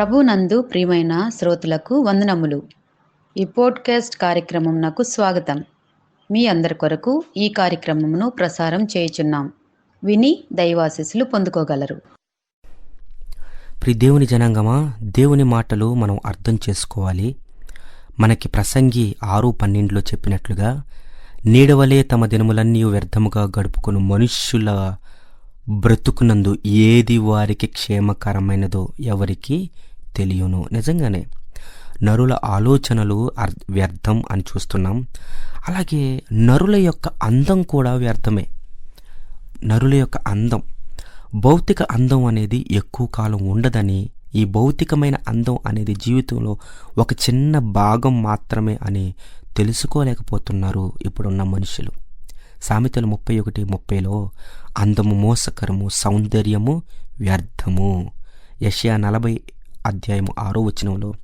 ప్రభునందు ప్రియమైన శ్రోతలకు వందనములు. ఈ పోడ్కాస్ట్ కార్యక్రమం నాకు స్వాగతం. మీ అందరి కొరకు ఈ కార్యక్రమమును ప్రసారం చేయుచున్నాం. విని దైవాశీస్సులు పొందుకోగలరు. ప్రి దేవుని జనాంగమా దేవుని మాటలు మనం అర్థం చేసుకోవాలి. మనకి ప్రసంగి ఆరు పన్నెండులో చెప్పినట్లుగా నీడవలే తమ దినములన్నీ వ్యర్థముగా గడుపుకుని మనుష్యుల బ్రతుకునందు ఏది వారికి క్షేమకరమైనదో ఎవరికి తెలియను. నిజంగానే నరుల ఆలోచనలు అర్ వ్యర్థం అని చూస్తున్నాం. అలాగే నరుల యొక్క అందం కూడా వ్యర్థమే. నరుల యొక్క అందం భౌతిక అందం అనేది ఎక్కువ కాలం ఉండదని ఈ భౌతికమైన అందం అనేది జీవితంలో ఒక చిన్న భాగం మాత్రమే అని తెలుసుకోలేకపోతున్నారు ఇప్పుడున్న మనుషులు. సామెతలు ముప్పై ఒకటి ముప్పైలో అందము మోసకరము సౌందర్యము వ్యర్థము. యష్యా నలభై అధ్యాయము ఆరో వచనంలో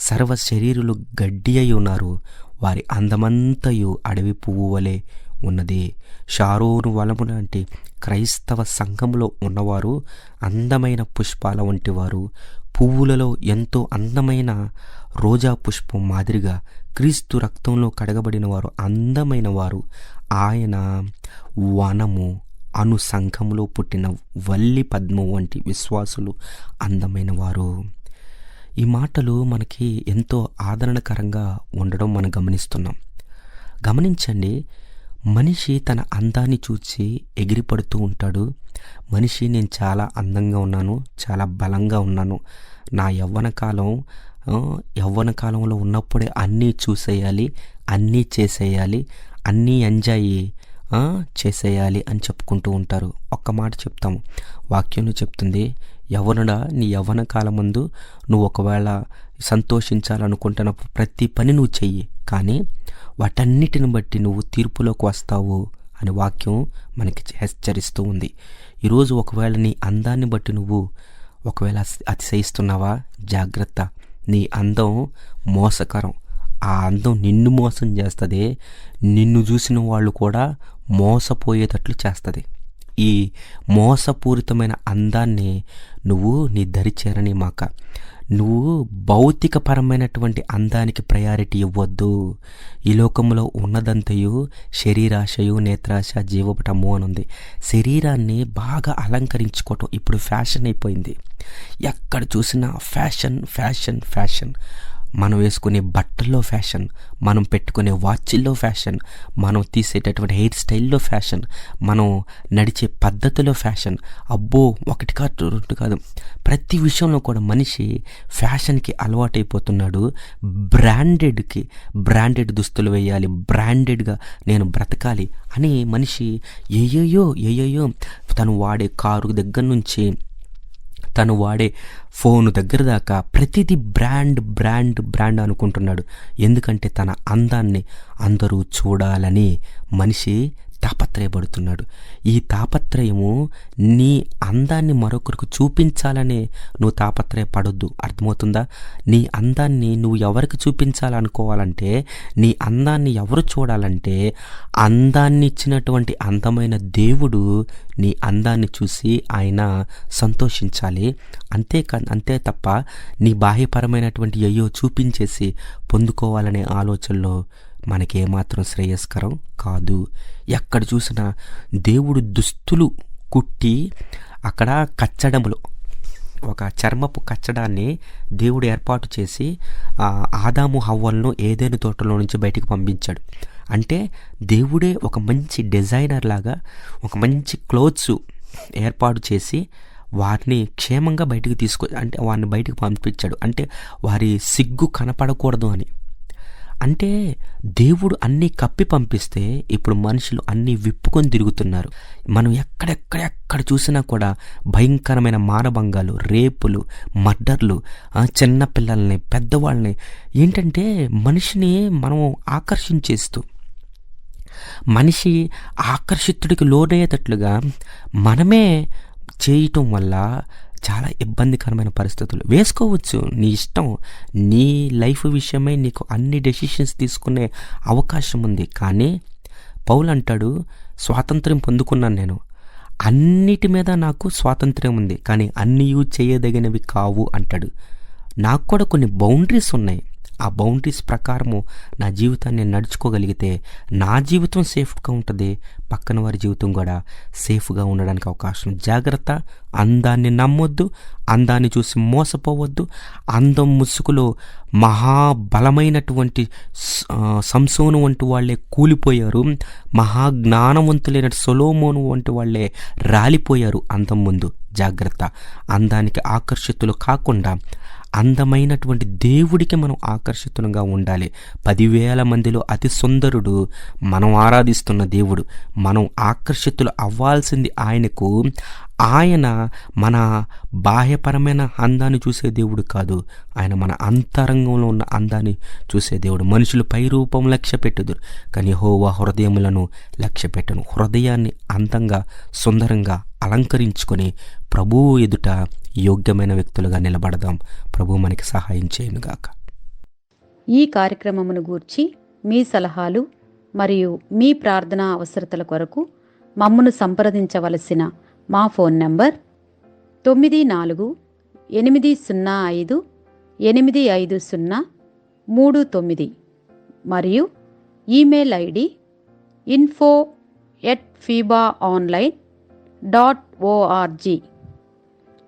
సర్వ శరీరులు గడ్డి అయి ఉన్నారు వారి అందమంతయు అడవి పువ్వు వలె ఉన్నది. షారోను వలము లాంటి క్రైస్తవ సంఘంలో ఉన్నవారు అందమైన పుష్పాల వంటి వారు పువ్వులలో ఎంతో అందమైన రోజా పుష్పం మాదిరిగా క్రీస్తు రక్తంలో కడగబడిన వారు అందమైన వారు. ఆయన వనము అను సంఘంలో పుట్టిన వల్లి పద్మం వంటి విశ్వాసులు అందమైన వారు. ఈ మాటలు మనకి ఎంతో ఆదరణకరంగా ఉండడం మనం గమనిస్తున్నాం. గమనించండి మనిషి తన అందాన్ని చూసి ఎగిరిపడుతూ ఉంటాడు. మనిషి నేను చాలా అందంగా ఉన్నాను చాలా బలంగా ఉన్నాను. నా యవ్వన కాలం యవ్వన కాలంలో ఉన్నప్పుడే అన్నీ చూసేయాలి అన్నీ చేసేయాలి అన్నీ ఎంజాయ్ చేసేయాలి అని చెప్పుకుంటూ ఉంటారు. ఒక్క మాట చెప్తాము. వాక్యంలో చెప్తుంది యవ్వనుడా నీ యవ్వన కాలం ముందు నువ్వు ఒకవేళ సంతోషించాలనుకుంటున్న ప్రతి పని నువ్వు చెయ్యి. కానీ వాటన్నిటిని బట్టి నువ్వు తీర్పులోకి వస్తావు అనే వాక్యం మనకి హెచ్చరిస్తూ ఉంది. ఈరోజు ఒకవేళ నీ అందాన్ని బట్టి నువ్వు ఒకవేళ అతిశయిస్తున్నావా? జాగ్రత్త. నీ అందం మోసకరం. ఆ అందం నిన్ను మోసం చేస్తుంది. నిన్ను చూసిన వాళ్ళు కూడా మోసపోయేటట్లు చేస్తుంది. ఈ మోసపూరితమైన అందాన్ని నువ్వు నీ దరిచేరని మాక. నువ్వు భౌతికపరమైనటువంటి అందానికి ప్రయారిటీ ఇవ్వద్దు. ఈ లోకంలో ఉన్నదంతయు శరీరాశయు నేత్రాశ జీవపటము అని ఉంది శరీరాన్ని బాగా అలంకరించుకోవటం ఇప్పుడు ఫ్యాషన్ అయిపోయింది. ఎక్కడ చూసినా ఫ్యాషన్ ఫ్యాషన్ ఫ్యాషన్. మనం వేసుకునే బట్టల్లో ఫ్యాషన్ మనం పెట్టుకునే వాచ్ల్లో ఫ్యాషన్ మనం తీసేటటువంటి హెయిర్ స్టైల్లో ఫ్యాషన్ మనం నడిచే పద్ధతిలో ఫ్యాషన్. అబ్బో ఒకటి కాదు రెండు కాదు. ప్రతి విషయంలో కూడా మనిషి ఫ్యాషన్కి అలవాటైపోతున్నాడు. బ్రాండెడ్కి బ్రాండెడ్ దుస్తులు వేయాలి బ్రాండెడ్గా నేను బ్రతకాలి అని మనిషి ఏయోయో ఏయోయో తను వాడే కారు దగ్గర నుంచి తను వాడే ఫోన్ దగ్గర దాకా ప్రతిదీ బ్రాండ్ బ్రాండ్ బ్రాండ్ అనుకుంటున్నాడు. ఎందుకంటే తన అందాన్ని అందరూ చూడాలని మనిషి తాపత్రయపడుతున్నాడు. ఈ తాపత్రయము నీ అందాన్ని మరొకరికి చూపించాలనే నువ్వు తాపత్రయపడొద్దు. అర్థమవుతుందా? నీ అందాన్ని నువ్వు ఎవరికి చూపించాలనుకోవాలంటే నీ అందాన్ని ఎవరు చూడాలంటే అందాన్ని ఇచ్చినటువంటి అందమైన దేవుడు నీ అందాన్ని చూసి ఆయన సంతోషించాలి. అంతేకా అంతే తప్ప నీ బాహ్యపరమైనటువంటి అయ్యో చూపించేసి పొందుకోవాలనే ఆలోచనలో మనకేమాత్రం శ్రేయస్కరం కాదు. ఎక్కడ చూసిన దేవుడు దుస్తులు కుట్టి అక్కడ కచ్చడములు ఒక చర్మపు కచ్చడాన్ని దేవుడు ఏర్పాటు చేసి ఆదాము హవ్వలను ఏదైనా తోటలో నుంచి బయటికి పంపించాడు. అంటే దేవుడే ఒక మంచి డిజైనర్ లాగా ఒక మంచి క్లోత్స్ ఏర్పాటు చేసి వారిని క్షేమంగా బయటికి తీసుకొ అంటే వారిని బయటకు పంపించాడు. అంటే వారి సిగ్గు కనపడకూడదు అని. అంటే దేవుడు అన్నీ కప్పి పంపిస్తే ఇప్పుడు మనుషులు అన్నీ విప్పుకొని తిరుగుతున్నారు. మనం ఎక్కడెక్కడ ఎక్కడ చూసినా కూడా భయంకరమైన మానభంగాలు రేపులు మర్డర్లు చిన్న పిల్లల్ని పెద్దవాళ్ళని ఏంటంటే మనిషిని మనం ఆకర్షించేస్తూ మనిషి ఆకర్షితుడికి లోనయ్యేటట్లుగా మనమే చేయటం వల్ల చాలా ఇబ్బందికరమైన పరిస్థితులు. వేసుకోవచ్చు. నీ ఇష్టం. నీ లైఫ్ విషయమై నీకు అన్ని డెసిషన్స్ తీసుకునే అవకాశం ఉంది. కానీ పౌలు అంటాడు స్వాతంత్ర్యం పొందుకున్నాను నేను. అన్నిటి మీద నాకు స్వాతంత్ర్యం ఉంది. కానీ అన్నీ చేయదగినవి కావు అంటాడు. నాకు కూడా కొన్ని బౌండరీస్ ఉన్నాయి. ఆ బౌండరీస్ ప్రకారము నా జీవితాన్ని నేను నడుచుకోగలిగితే నా జీవితం సేఫ్గా ఉంటుంది పక్కన వారి జీవితం కూడా సేఫ్గా ఉండడానికి అవకాశం జాగ్రత్త అందాన్ని నమ్మొద్దు అందాన్ని చూసి మోసపోవద్దు. అందం ముసుగులో మహాబలమైనటువంటి సంసోను వంటి వాళ్ళే కూలిపోయారు. మహాజ్ఞానవంతులైన సొలోమోను వంటి వాళ్ళే రాలిపోయారు అందం ముందు. జాగ్రత్త. అందానికి ఆకర్షితులు కాకుండా అందమైనటువంటి దేవుడికి మనం ఆకర్షితులుగా ఉండాలి. పదివేల మందిలో అతి సుందరుడు మనం ఆరాధిస్తున్న దేవుడు. మనం ఆకర్షితులు అవ్వాల్సింది ఆయనకు. ఆయన మన బాహ్యపరమైన అందాన్ని చూసే దేవుడు కాదు. ఆయన మన అంతరంగంలో ఉన్న అందాన్ని చూసే దేవుడు. మనుషులు పై రూపం లక్ష్య పెట్టుదురు. కానీ హోవా హృదయములను లక్ష్య పెట్టను. హృదయాన్ని అందంగా సుందరంగా అలంకరించుకొని ప్రభువు ఎదుట యోగ్యమైన వ్యక్తులుగా నిలబడదాం. ప్రభు మనకి సహాయం చేయనుగాక. ఈ కార్యక్రమమును గూర్చి మీ సలహాలు మరియు మీ ప్రార్థనా అవసరతల కొరకు మమ్మను సంప్రదించవలసిన మా ఫోన్ నంబర్ తొమ్మిది నాలుగు ఎనిమిది సున్నా ఐదు ఎనిమిది ఐదు సున్నా మూడు తొమ్మిది మరియు email ID info at FIBA online dot ORG